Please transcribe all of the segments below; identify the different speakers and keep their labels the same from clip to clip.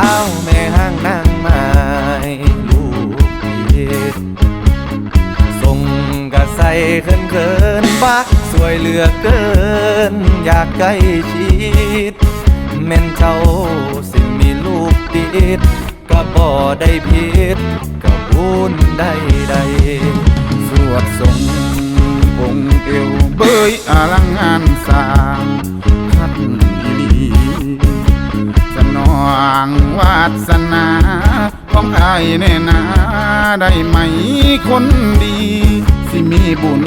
Speaker 1: สาวแม่ห้างนางไม้ลูกเดียส่งกระใสเขินเขินๆบักสวยเหลือเกิน อยากใกล้ชิดแม่นเจ้าสิมีลูกติดก็บ่ได้ผิดก็บุญได้
Speaker 2: สนาของอายแน่นาได้ไหมคนดี สิมีบุญ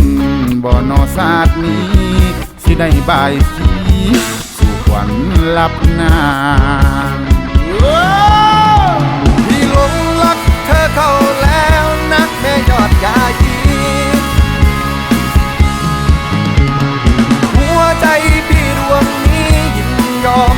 Speaker 2: บ่อนอศาสตร์นี้ สิได้บายสีสู่ขวัญลับนาง
Speaker 1: พี่หลงรักเธอเข้าแล้วนะแม่ยอดยายีหัวใจพี่ดวงนี้ยินยอม